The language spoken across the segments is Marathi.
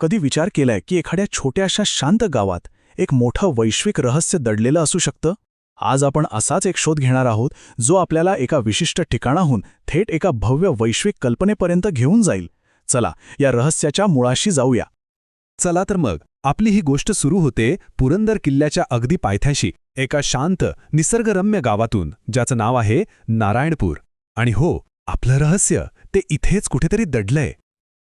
कधी विचार केलाय की एखाद्या छोट्याशा शांत गावात एक मोठं वैश्विक रहस्य दडलेलं असू शकतं? आज आपण असाच एक शोध घेणार आहोत जो आपल्याला एका विशिष्ट ठिकाणाहून थेट एका भव्य वैश्विक कल्पनेपर्यंत घेऊन जाईल. चला या रहस्याच्या मुळाशी जाऊया. चला तर मग आपली ही गोष्ट सुरू होते पुरंदर किल्ल्याच्या अगदी पायथ्याशी एका शांत निसर्गरम्य गावातून ज्याचं नाव आहे नारायणपूर. आणि हो आपलं रहस्य ते इथेच कुठेतरी दडलंय.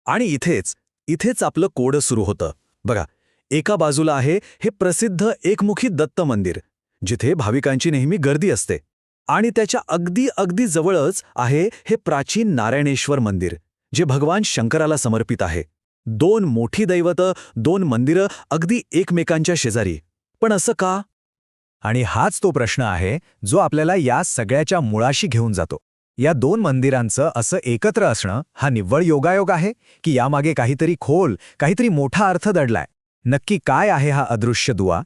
आणि इथेच इथेच आपलं कोड सुरू होतं. बघा एका बाजूला आहे हे प्रसिद्ध एकमुखी दत्त मंदिर जिथे भाविकांची नेहमी गर्दी असते. आणि त्याच्या अगदी अगदी जवळच आहे हे प्राचीन नारायणेश्वर मंदिर जे भगवान शंकराला समर्पित आहे. दोन मोठी दैवतं दोन मंदिरं अगदी एकमेकांच्या शेजारी. पण असं का? आणि हाच तो प्रश्न आहे जो आपल्याला या सगळ्याच्या मुळाशी घेऊन जातो. या दोन मंदिरांचं असं एकत्र असणं हा निव्वळ योगायोग आहे की यामागे काहीतरी खोल काहीतरी मोठा अर्थ दडलाय. नक्की काय आहे हा अदृश्य दुवा?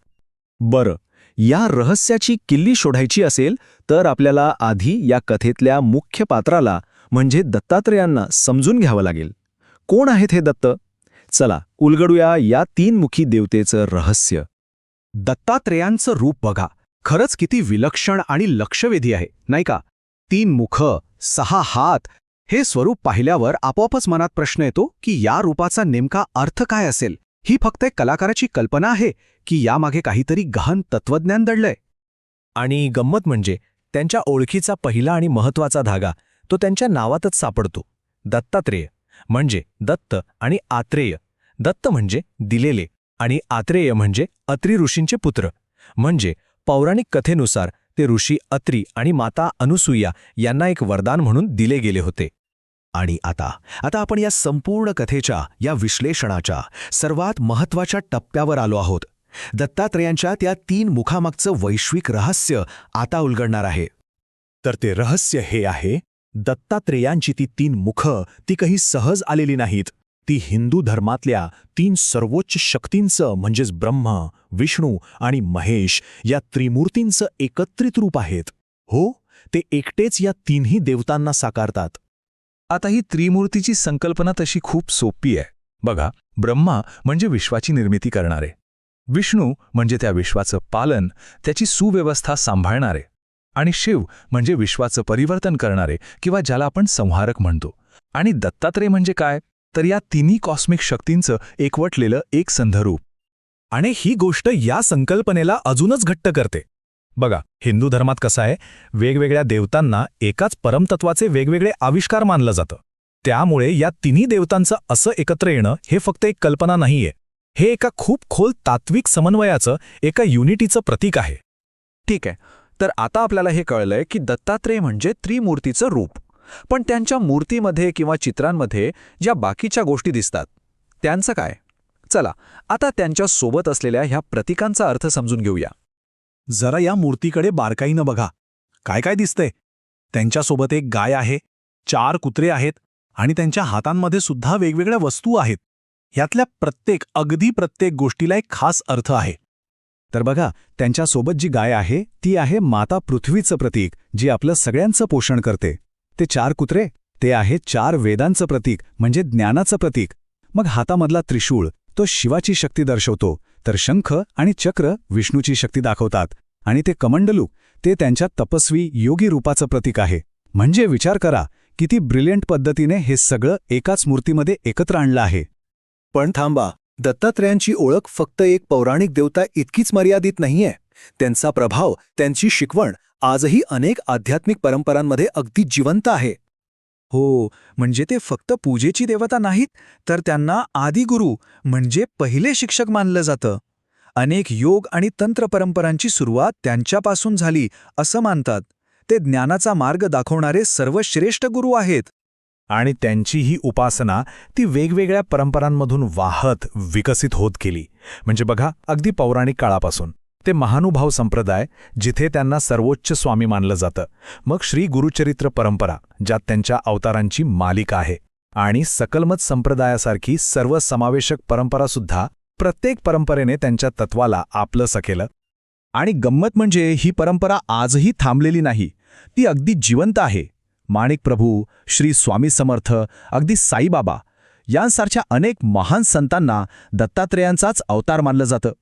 बरं या रहस्याची किल्ली शोधायची असेल तर आपल्याला आधी या कथेतल्या मुख्य पात्राला म्हणजे दत्तात्रेयांना समजून घ्यावं लागेल. कोण आहेत हे दत्त? चला उलगडूया या तीनमुखी देवतेचं रहस्य. दत्तात्रेयांचं रूप बघा. खरंच किती विलक्षण आणि लक्षवेधी आहे नाही का? तीन मुख सहा हात हे स्वरूप पाहिल्यावर आपोआपच मनात प्रश्न येतो की या रूपाचा नेमका अर्थ काय असेल? ही फक्त एक कलाकाराची कल्पना आहे की यामागे काहीतरी गहन तत्वज्ञान दडलंय. आणि गंमत म्हणजे त्यांच्या ओळखीचा पहिला आणि महत्त्वाचा धागा तो त्यांच्या नावातच सापडतो. दत्तात्रेय म्हणजे दत्त आणि आत्रेय. दत्त म्हणजे दिलेले आणि आत्रेय म्हणजे अत्री ऋषींचे पुत्र. म्हणजे पौराणिक कथेनुसार ते ऋषी अत्री आणि माता अनुसूया यांना एक वरदान म्हणून दिले गेले होते. आणि आता आता आपण या संपूर्ण कथेच्या या विश्लेषणाच्या सर्वात महत्त्वाच्या टप्प्यावर आलो आहोत. दत्तात्रेयांच्या त्या तीन मुखामागचं वैश्विक रहस्य आता उलगडणार आहे. तर ते रहस्य हे आहे दत्तात्रेयांची ती तीन मुखं ती काही सहज आलेली नाहीत. ती हिंदू धर्मातल्या तीन सर्वोच्च शक्तींचं म्हणजेच ब्रह्म विष्णू आणि महेश या त्रिमूर्तींचं एकत्रित रूप आहेत. हो ते एकटेच या तीनही देवतांना साकारतात. आता ही त्रिमूर्तीची संकल्पना तशी खूप सोपी आहे. बघा ब्रह्मा म्हणजे विश्वाची निर्मिती करणारे. विष्णू म्हणजे त्या विश्वाचं पालन त्याची सुव्यवस्था सांभाळणारे. आणि शिव म्हणजे विश्वाचं परिवर्तन करणारे किंवा ज्याला आपण संहारक म्हणतो. आणि दत्तात्रय म्हणजे काय? तर या तिन्ही कॉस्मिक शक्तींचं एकवटलेलं एक संधरूप. आणि ही गोष्ट या संकल्पनेला अजूनच घट्ट करते. बघा हिंदू धर्मात कसं आहे वेगवेगळ्या देवतांना एकाच परमतत्वाचे वेगवेगळे आविष्कार मानलं जातं. त्यामुळे या तिन्ही देवतांचं असं एकत्र येणं हे फक्त एक कल्पना नाहीये. हे एका खूप खोल तात्विक समन्वयाचं एका युनिटीचं प्रतीक आहे. ठीक आहे. तर आता आपल्याला हे कळलंय की दत्तात्रेय म्हणजे त्रिमूर्तीचं रूप. पण त्यांच्या मूर्तीमध्ये किंवा चित्रांमध्ये ज्या बाकीच्या गोष्टी दिसतात त्यांचं काय? चला आता त्यांच्यासोबत असलेल्या ह्या प्रतीकांचा अर्थ समजून घेऊया. जरा या मूर्तीकडे बारकाईनं बघा. काय काय दिसतंय? त्यांच्यासोबत एक गाय आहे चार कुत्रे आहेत आणि त्यांच्या हातांमध्ये सुद्धा वेगवेगळ्या वस्तू आहेत. यातल्या प्रत्येक अगदी प्रत्येक गोष्टीला एक खास अर्थ आहे. तर बघा त्यांच्यासोबत जी गाय आहे ती आहे माता पृथ्वीचं प्रतीक जी आपलं सगळ्यांचं पोषण करते. ते चार कुत्रे ते आहे चार वेदांचं प्रतीक म्हणजे ज्ञानाचं प्रतीक. मग हातामधला त्रिशूळ तो शिवाची शक्ती दर्शवतो तर शंख आणि चक्र विष्णूची शक्ती दाखवतात. आणि ते कमंडलू ते त्यांच्या तपस्वी योगी रूपाचं प्रतीक आहे. म्हणजे विचार करा किती ब्रिलियंट पद्धतीने हे सगळं एकाच मूर्तीमध्ये एकत्र आणलं आहे. पण थांबा दत्तात्रेयांची ओळख फक्त एक पौराणिक देवता इतकीच मर्यादित नाहीये. त्यांचा प्रभाव त्यांची शिकवण आजही अनेक आध्यात्मिक परंपरांमध्ये अगदी जिवंत आहे. हो म्हणजे ते फक्त पूजेची देवता नाहीत तर त्यांना आदिगुरु म्हणजे पहिले शिक्षक मानलं जातं. अनेक योग आणि तंत्र परंपरांची सुरुवात त्यांच्यापासून झाली असं मानतात. ते ज्ञानाचा मार्ग दाखवणारे सर्वश्रेष्ठ गुरु आहेत. आणि त्यांची ही उपासना ती वेगवेगळ्या परंपरांमधून वाहत विकसित होत गेली. म्हणजे बघा अगदी पौराणिक काळापासून. ते महानुभाव संप्रदाय जिथे त्यांना सर्वोच्च स्वामी मानलं जातं. मग श्री गुरुचरित्र परंपरा ज्यात त्यांच्या अवतारांची मालिका आहे. आणि सकलमत संप्रदायासारखी सर्वसमावेशक परंपरासुद्धा प्रत्येक परंपरेने त्यांच्या तत्वाला आपलं सकेलं. आणि गंमत म्हणजे ही परंपरा आजही थांबलेली नाही. ती अगदी जिवंत आहे. माणिक प्रभू श्री स्वामी समर्थ अगदी साईबाबा यांसारख्या अनेक महान संतांना दत्तात्रेयांचाच अवतार मानलं जातं.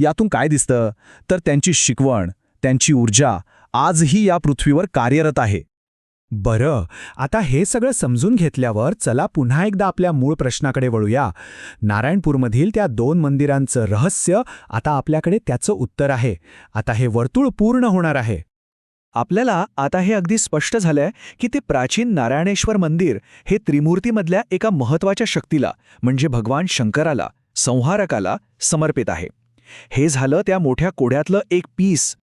यातून काय दिसतं? तर त्यांची शिकवण त्यांची ऊर्जा आजही या पृथ्वीवर कार्यरत आहे. बरं आता हे सगळं समजून घेतल्यावर चला पुन्हा एकदा आपल्या मूळ प्रश्नाकडे वळूया. नारायणपूरमधील त्या दोन मंदिरांचं रहस्य आता आपल्याकडे त्याचं उत्तर आहे. आता हे वर्तुळ पूर्ण होणार आहे. आपल्याला आता हे अगदी स्पष्ट झालंय की ते प्राचीन नारायणेश्वर मंदिर हे त्रिमूर्तीमधल्या एका महत्त्वाच्या शक्तीला म्हणजे भगवान शंकराला संहारकाला समर्पित आहे. हे झालं त्या मोठ्या कोड्यातलं एक पीस.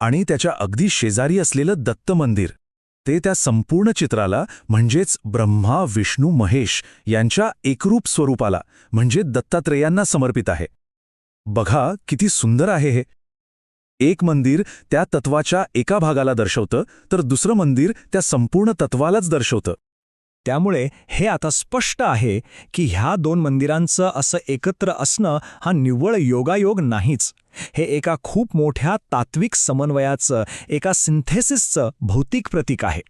आणि त्याच्या अगदी शेजारी असलेलं दत्त मंदिर. ते त्या संपूर्ण चित्राला म्हणजेच ब्रह्मा विष्णू महेश यांच्या एकरूप स्वरूपाला म्हणजे दत्तात्रेयांना समर्पित आहे. बघा किती सुंदर आहे हे. एक मंदिर त्या तत्वाच्या एका भागाला दर्शवतं तर दुसरं मंदिर त्या संपूर्ण तत्वालाच दर्शवतं. त्यामुळे हे आता स्पष्ट आहे की ह्या दोन मंदिरांचं असं एकत्र असणं हा निव्वळ योगायोग नाहीच. हे एका खूप मोठ्या तात्विक समन्वयाचं एका सिंथेसिसचं भौतिक प्रतीक आहे.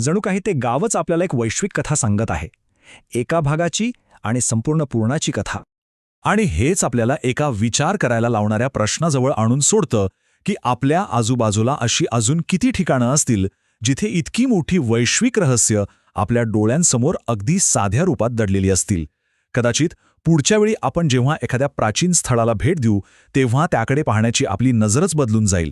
जणू काही ते गावच आपल्याला एक वैश्विक कथा सांगत आहे. एका भागाची आणि संपूर्ण पूर्णाची कथा. आणि हेच आपल्याला एका विचार करायला लावणाऱ्या प्रश्नाजवळ आणून सोडतं की आपल्या आजूबाजूला अशी अजून किती ठिकाणं असतील जिथे इतकी मोठी वैश्विक रहस्य आपल्या डोळ्यांसमोर अगदी साध्या रूपात दडलेली असतील. कदाचित पुढच्या वेळी आपण जेव्हा एखाद्या प्राचीन स्थळाला भेट देऊ तेव्हा त्याकडे पाहण्याची आपली नजरच बदलून जाईल.